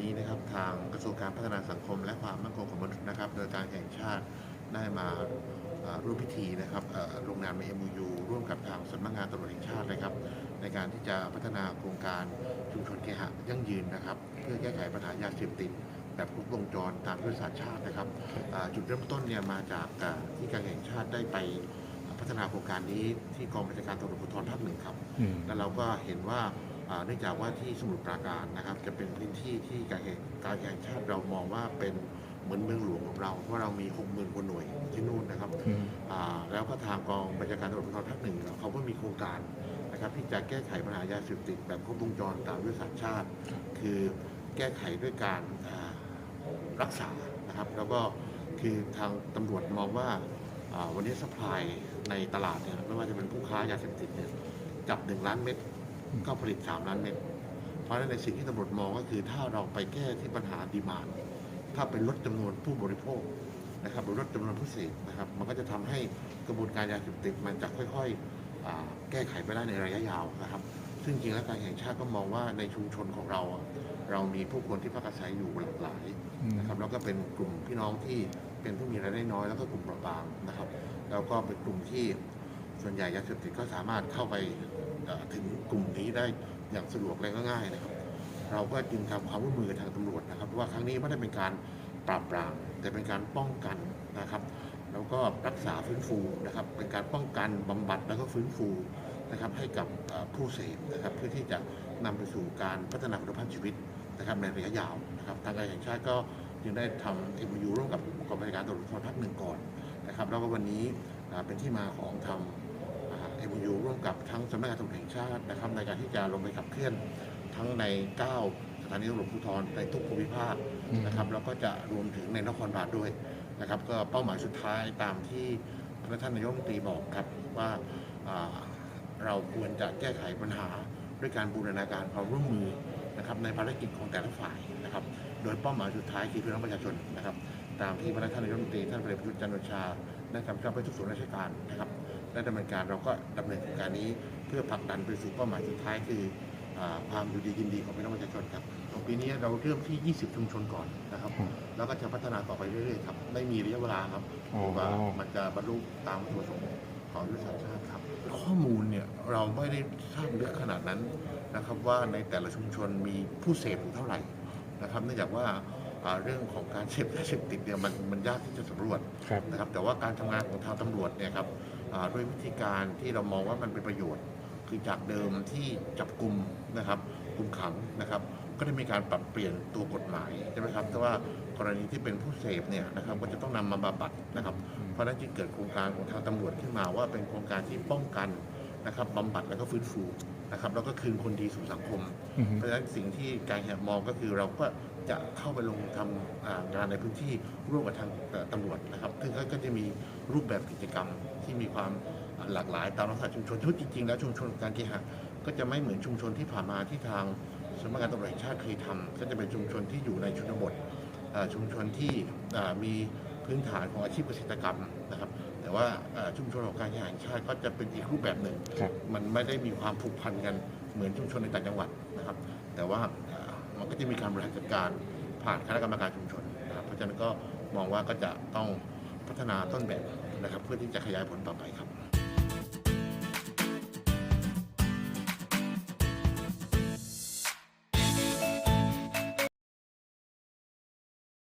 นี้นะครับทางกระทรวงการพัฒนาสังคม และความมั่นคงของมนุษย์นะครับ โดยการแห่งชาติได้มาเอ่อร่วมพิธีนะครับเอ่อลงนามใน MOU ร่วมกับทางสำนักงานตำรวจแห่งชาตินะครับ ในการที่จะพัฒนาโครงการชุมชนเคหะยั่งยืนนะครับ เพื่อแก้ไขปัญหายาเสพติดแบบครบวงจรตามยุทธศาสตร์ชาตินะครับอ่าจุดเริ่มต้นเนี่ยมาจากอ่าที่การแห่งชาติได้ไปพัฒนาโครงการนี้ที่กองบัญชาการตำรวจภูธรภาคหนึ่งครับอืมแล้วเราก็เห็นว่าอ่า เนื่องจากว่าที่สมุทรปราการนะครับ จะเป็นพื้นที่ที่การแข่งการแข่งชาติเรามองว่าเป็นเหมือนเมืองหลวงของเรา เพราะเรามี60,000กว่าหน่วยที่นู่นนะครับอืมอ่าแล้วก็ทางกองบัญชาการตำรวจภูธรภาคหนึ่งเขาก็มีโครงการนะครับที่จะแก้ไขปัญหายาเสพติดแบบครบวงจรตามยุทธศาสตร์ชาติ คือแก้ไขด้วยการอ่ารักษานะครับ แล้วก็คือทางตำรวจมองว่าอ่าวันนี้สปายในตลาดเนี่ยไม่ว่าจะเป็นผู้ค้ายาเสพติดเนี่ยจับหนึ่งล้านเม็ด ก็ผลิต 3 ล้านเม็ด เพราะฉะนั้นในสิ่งที่ตำรวจมองก็คือถ้าเราไปแก้ที่ปัญหาดีมานถ้าเป็นลดจำนวนผู้บริโภคนะครับหรือลดจำนวนผู้เสพนะครับ มันก็จะทำให้กระบวนการยาเสพติดมันจะค่อยๆอ่าแก้ไขไปได้ในระยะยาวนะครับ ซึ่งจริงแล้วการแห่งชาติก็มองว่าในชุมชนของเราอะเรามีผู้คนที่พักอาศัยอยู่หลากหลายอืมนะครับแล้วก็เป็นกลุ่มพี่น้องที่เป็นผู้มีรายได้น้อยแล้วก็กลุ่มเปราะบางนะครับ แล้วก็เป็นกลุ่มที่ส่วนใหญ่ยาเสพติดก็สามารถเข้าไปเอ่อ ถึงกลุ่มนี้ได้อย่างสะดวกและก็ง่ายนะครับ เราก็จึงทำความร่วมมือทางตำรวจนะครับ ว่าครั้งนี้ไม่ได้เป็นการปราบปรามแต่เป็นการป้องกันนะครับ แล้วก็รักษาฟื้นฟูนะครับ เป็นการป้องกันบำบัดแล้วก็ฟื้นฟูนะครับให้กับผู้เสพนะครับ เพื่อที่จะนำไปสู่การพัฒนาคุณภาพชีวิตนะครับในระยะยาวนะครับทางการแห่งชาติก็ยังได้ทำ MOU ร่วมกับกองบัญชาการตำรวจภูธรภาคหนึ่งก่อนนะครับ แล้วก็วันนี้เป็นที่มาของทำเอ็มยูร่วม กับทั้งสำนักงานตำรวจแห่งชาตินะครับ ในการที่จะลงไปขับเคลื่อนทั้งใน 9 สถานีตำรวจภูธรในทุกภูมิภาคนะครับแล้วก็จะรวมถึงในนครบาลด้วยนะครับ ก็เป้าหมายสุดท้ายตามที่ท่านนายกรัฐมนตรีบอกครับว่าเราควรจะแก้ไขปัญหาด้วยการบูรณาการความร่วมมือนะครับในภารกิจของแต่ละฝ่ายนะครับ โดยเป้าหมายสุดท้ายคือพี่น้องประชาชนนะครับ ตามที่พระท่านนายกรัฐมนตรีท่านพลเอกประยุทธ์จันทร์โอชาได้กำชับให้ทุกส่วนราชการนะครับ ได้ดำเนินการเราก็ดำเนินโครงการนี้ เพื่อผลักดันไปสู่เป้าหมายสุดท้ายคืออาความอยู่ดีกินดีของพี่น้องประชาชนครับของปีนี้เราเริ่มที่ 20 ชุมชนก่อนนะครับอืมแล้วก็จะพัฒนาต่อไปเรื่อยๆครับไม่มีระยะเวลาครับอ๋อว่ามันจะบรรลุตามวัตถุประสงค์ของยุทธศาสตร์ชาติครับ ข้อมูลเนี่ยเราไม่ได้ทราบลึกขนาดนั้นนะครับว่าในแต่ละชุมชนมีผู้เสพอยู่เท่าไหร่นะครับเนื่องจากว่าอ่าเรื่องของการเสพยาเสพติดเนี่ยมันมันยากที่จะสำรวจครับนะครับแต่ว่าการทำงานของทางตำรวจเนี่ยครับอ่า ด้วยวิธีการที่เรามองว่ามันเป็นประโยชน์ คือจากเดิมที่จับกลุ่มนะครับกลุ่มขังนะครับ ก็ได้มีการปรับเปลี่ยนตัวกฎหมายใช่ไหมครับแต่ว่ากรณีที่เป็นผู้เสพเนี่ยนะครับก็จะต้องนำมาบำบัดนะครับ เพราะฉะนั้นจึงเกิดโครงการของทางตำรวจขึ้นมาว่าเป็นโครงการที่ป้องกันนะครับบำบัดแล้วก็ฟื้นฟูนะครับแล้วก็คืนคนดีสู่สังคมอืมเพราะฉะนั้นสิ่งที่การแหบมองก็คือเราก็ จะเข้าไปลงทำอ่างานในพื้นที่ร่วมกับทางเอ่อตำรวจนะครับ ซึ่งก็ก็จะมีรูปแบบกิจกรรมที่มีความหลากหลายตามลักษณะชุมชนที่จริงๆแล้วชุมชนการเคหะก็จะไม่เหมือนชุมชนที่ผ่านมาที่ทางสำนักงานตำรวจแห่งชาติเคยทำก็จะเป็นชุมชนที่อยู่ในชนบทเอ่อชุมชนที่อ่ามีพื้นฐานของอาชีพเกษตรกรรมนะครับ แต่ว่าเอ่อชุมชนของการเคหะแห่งชาติก็จะเป็นอีกรูปแบบหนึ่งครับมันไม่ได้มีความผูกพันกันเหมือนชุมชนในต่างจังหวัดนะครับ แต่ว่าเอ่อ มันก็จะมีการบริหารจัดการผ่านคณะกรรมการชุมชนนะครับเพราะฉะนั้นก็มองว่าก็จะต้องพัฒนาต้นแบบนะครับ เพื่อที่จะขยายผลต่อไปครับ